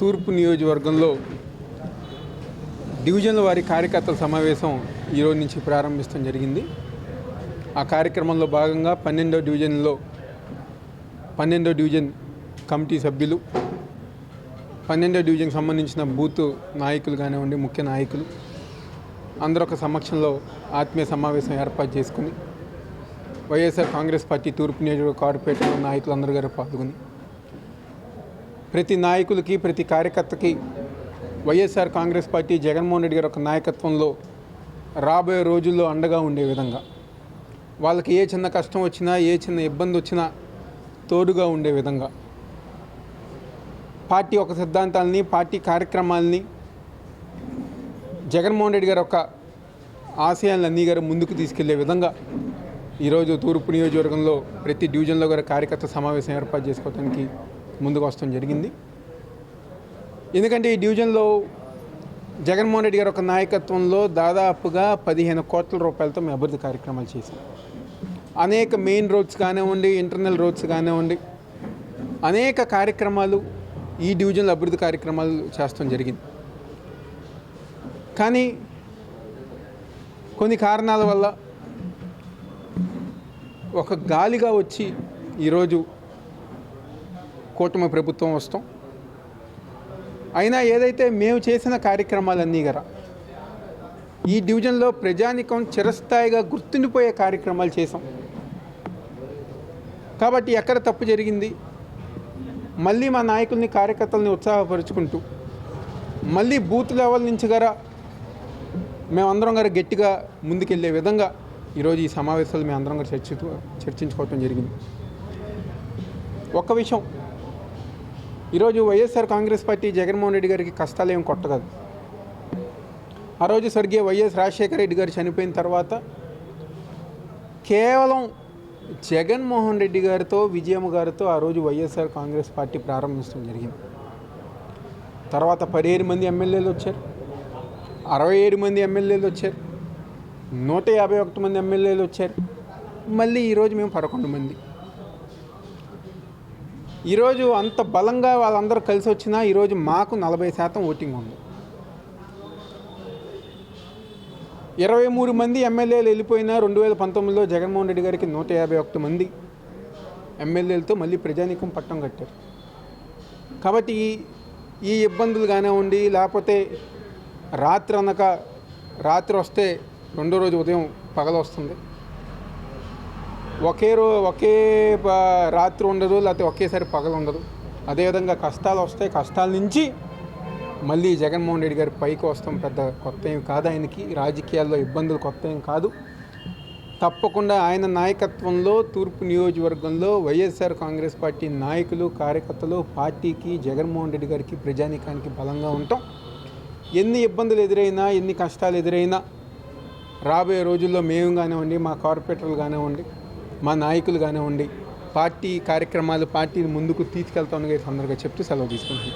తూర్పు నియోజకవర్గంలో డివిజన్ల వారి కార్యకర్తల సమావేశం ఈరోజు నుంచి ప్రారంభించడం జరిగింది. ఆ కార్యక్రమంలో భాగంగా పన్నెండో డివిజన్లో పన్నెండో డివిజన్ కమిటీ సభ్యులు పన్నెండో డివిజన్కి సంబంధించిన బూత్ నాయకులు కానివ్వండి ముఖ్య నాయకులు అందరూ ఒక సమక్షంలో ఆత్మీయ సమావేశం ఏర్పాటు చేసుకుని వైఎస్ఆర్ కాంగ్రెస్ పార్టీ తూర్పు నియోజకవర్గ కార్పొరేటర్ నాయకులందరూ గారు పాల్గొని ప్రతి నాయకులకి ప్రతి కార్యకర్తకి YSR Congress party Jaganmohan Reddy గారి ఒక నాయకత్వంలో రాబోయే రోజుల్లో అండగా ఉండే విధంగా వాళ్ళకి ఏ చిన్న కష్టం వచ్చినా ఏ చిన్న ఇబ్బంది వచ్చినా తోడుగా ఉండే విధంగా పార్టీ ఒక సిద్ధాంతాలని పార్టీ కార్యక్రమాలని జగన్మోహన్ రెడ్డి గారి యొక్క ఆశయాలను అన్నీ గారు ముందుకు తీసుకెళ్ళే విధంగా ఈరోజు తూర్పు నియోజకవర్గంలో ప్రతి డివిజన్లో గారు కార్యకర్త సమావేశం ఏర్పాటు చేసుకోవడానికి ముందుకు వస్తాం జరిగింది. ఎందుకంటే ఈ డివిజన్లో జగన్మోహన్ రెడ్డి గారి ఒక నాయకత్వంలో దాదాపుగా పదిహేను కోట్ల రూపాయలతో మేము అభివృద్ధి కార్యక్రమాలు చేశాం. అనేక మెయిన్ రోడ్స్ కానివ్వండి ఇంటర్నల్ రోడ్స్ కానివ్వండి అనేక కార్యక్రమాలు ఈ డివిజన్లో అభివృద్ధి కార్యక్రమాలు చేస్తాం జరిగింది. కానీ కొన్ని కారణాల వల్ల ఒక గాలిగా వచ్చి ఈరోజు కూటమి ప్రభుత్వం వస్తాం. అయినా ఏదైతే మేము చేసిన కార్యక్రమాలన్నీ గల ఈ డివిజన్లో ప్రజానికం చిరస్థాయిగా గుర్తుండిపోయే కార్యక్రమాలు చేసాం కాబట్టి ఎక్కడ తప్పు జరిగింది? మళ్ళీ మా నాయకుల్ని కార్యకర్తల్ని ఉత్సాహపరుచుకుంటూ మళ్ళీ బూత్ లెవెల్ నుంచి గర మేమందరం గారు గట్టిగా ముందుకెళ్ళే విధంగా ఈరోజు ఈ సమావేశాలు మేము అందరం గారు చర్చి చర్చించుకోవటం జరిగింది. ఒక్క విషయం ఈరోజు YSR Congress party Jaganmohan Reddy గారికి కష్టాలు ఏం కొట్టగదు ఆ రోజు స్వర్గీయ వైఎస్ రాజశేఖర రెడ్డి గారు చనిపోయిన తర్వాత కేవలం జగన్మోహన్ రెడ్డి గారితో విజయమ్మ గారితో ఆ రోజు వైఎస్ఆర్ కాంగ్రెస్ పార్టీ ప్రారంభించడం జరిగింది. తర్వాత పదిహేడు మంది ఎమ్మెల్యేలు వచ్చారు. అరవై ఏడు మంది ఎమ్మెల్యేలు వచ్చారు. నూట యాభై ఒకటి మంది ఎమ్మెల్యేలు వచ్చారు. మళ్ళీ ఈరోజు మేము పదకొండు మంది. ఈరోజు అంత బలంగా వాళ్ళందరూ కలిసి వచ్చినా ఈరోజు మాకు నలభై శాతం ఓటింగ్ ఉంది. ఇరవై మూడు మంది ఎమ్మెల్యేలు వెళ్ళిపోయినా రెండు వేల పంతొమ్మిదిలో జగన్మోహన్ రెడ్డి గారికి నూట యాభై ఒకటి మంది ఎమ్మెల్యేలతో మళ్ళీ ప్రజానీకం పట్టం కట్టారు. కాబట్టి ఈ- ఈ ఇబ్బందులు కానివ్వండి లేకపోతే రాత్రి అనక రాత్రి వస్తే రెండో రోజు ఉదయం పగలు వస్తుంది ఒకే రో ఒకే రాత్రి ఉండదు లేకపోతే ఒకేసారి పగలు ఉండదు. అదేవిధంగా కష్టాలు వస్తాయి. కష్టాల నుంచి మళ్ళీ జగన్మోహన్ రెడ్డి గారి పైకి వస్తాం. పెద్ద కొత్త ఏం కాదు ఆయనకి. రాజకీయాల్లో ఇబ్బందులు కొత్త ఏం కాదు. తప్పకుండా ఆయన నాయకత్వంలో తూర్పు నియోజకవర్గంలో వైఎస్ఆర్ కాంగ్రెస్ పార్టీ నాయకులు కార్యకర్తలు పార్టీకి జగన్మోహన్ రెడ్డి గారికి ప్రజానీకానికి బలంగా ఉంటాం. ఎన్ని ఇబ్బందులు ఎదురైనా ఎన్ని కష్టాలు ఎదురైనా రాబోయే రోజుల్లో మేము కానివ్వండి మా కార్పొరేటర్లు కానివ్వండి మా నాయకులు కానివ్వండి పార్టీ కార్యక్రమాలు పార్టీని ముందుకు తీసుకెళ్తామని సందర్భంగా చెప్తూ సెలవు తీసుకుంటున్నాను